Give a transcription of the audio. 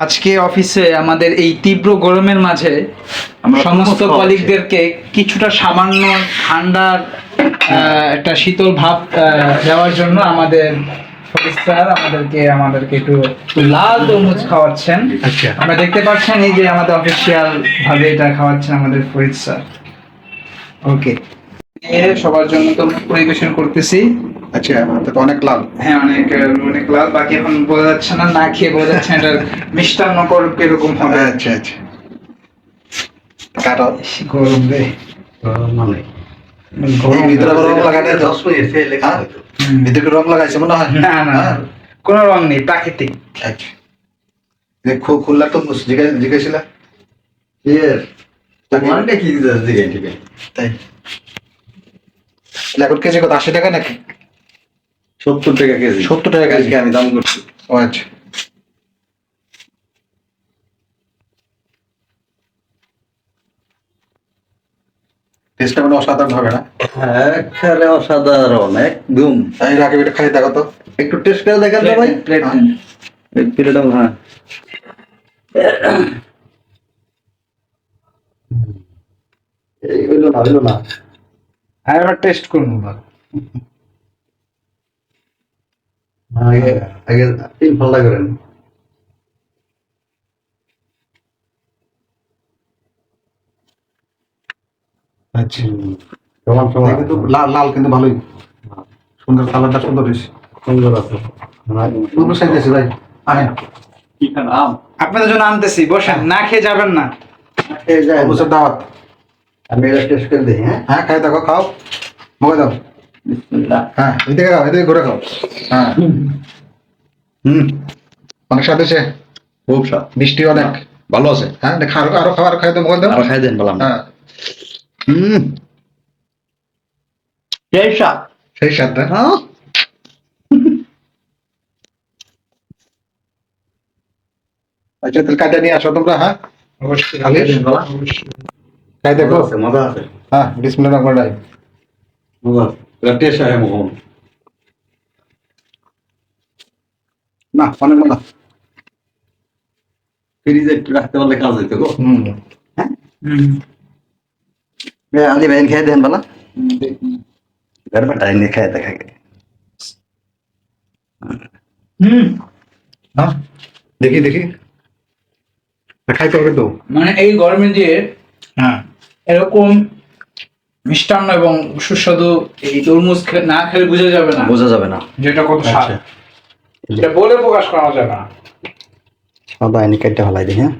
আজকে অফিসে আমাদের এই তীব্র গরমের মাঝে সমস্ত কলিগদেরকে কিছুটা সামান্য ঠান্ডার একটা শীতল ভাব দেওয়ার জন্য আমাদের স্যার আমাদেরকে আমাদেরকে একটু লাল তরমুজ খাওয়াচ্ছেন। আচ্ছা। আমরা দেখতে পাচ্ছেন এই যে আমাদের অফিসিয়াল ভাবে এটা খাওয়াচ্ছেন আমাদের ফরিদ স্যার ওকে সবার জন্য তো পরিবেশন করতেছি। আচ্ছা তো অনেক লাভ হ্যাঁ অনেক অনেক লাল। বাকি এখন বোঝা যাচ্ছে না না খেয়ে বোঝা যাচ্ছে না এটা মিষ্টান্ন কর কীরকম হবে। আচ্ছা আচ্ছা। কাটো। গরম রে। মানে? গরম ভিতরে রং লাগানো আছে হ্যাঁ? হুম। ভিতরে রং লাগাইছে মনে হয়? না না হ্যাঁ? কোনো রং নেই প্রাকৃতিক। আচ্ছা। যে খু- খুললা তো জিজ্ঞাসা মানটা কি তাই। এখন কেজি কত? আশি টাকা নাকি? সত্তর টাকা কেজি। সত্তর টাকা কেজি। আমি দাম করছি। ও আচ্ছা। টেস্টটা মানে অসাধারণ হবে না? একেবারে অসাধারণ একদম। এটা খাই দেখো তো। একটু টেস্ট করে দেখেন তো ভাই। প্লেট হ্যাঁ। প্লেট হ্যাঁ। এই হইল না হইল না। আর টেস্ট করব বল আগে আগে তিন ফাল্লা করেন। আচ্ছা। সমান সমান। কিন্তু লাল লাল কিন্তু ভালোই। সুন্দর কালারটা সুন্দর সুন্দর আছে। দুটো সাইজ আছে ভাই? আহেন আপনাদের জন্য আনতেছি বসেন। না খেয়ে যাবেন না। এই যায় দাওয়াত। আমি এটা টেস্ট করে দিই হ্যাঁ? হ্যাঁ খাই দেখো খাও। মগে দাও। বিসমিল্লাহ। হ্যাঁ এদিকে খাও এদিকে ঘুরে খাও। হ্যাঁ। হুম। অনেক স্বাদ হয়েছে? খুব স্বাদ। মিষ্টি অনেক। ভালো আছে। হ্যাঁ দেখ আরও আরও খাবার খাই খাই দেন বললাম হ্যাঁ। হুম। সেই স্বাদ। সেই স্বাদটা। হ্যাঁ। আচ্ছা তাহলে কাটা নিয়ে আসো তোমরা হ্যাঁ? অবশ্যই? খাই দেখো? মজা আছে মজা আছে। হ্যাঁ বিসমিল্লাহ রহমান রাহিম। এটা মোহন। না অনেক মজা ফ্রিজে একটু রাখতে পারলে কাজ হইতো গো। হুম। হুম। আলি ভাই খেয়ে দেন বলা। গড়বড় এনে খেয়ে দেখা হুম। হ্যাঁ? দেখি দেখি। খাইতে হবে তো। মানে এই গরমে যে হ্যাঁ। এরকম মিষ্টান্ন এবং সুস্বাদু এই তরমুজ না খেলে বোঝা যাবে না। বোঝা যাবে না। যেটা কত স্বাদ। আচ্ছা। এটা বলে প্রকাশ করা যাবে না। সাদা এনে কেটে ফেলাই দিই হ্যাঁ?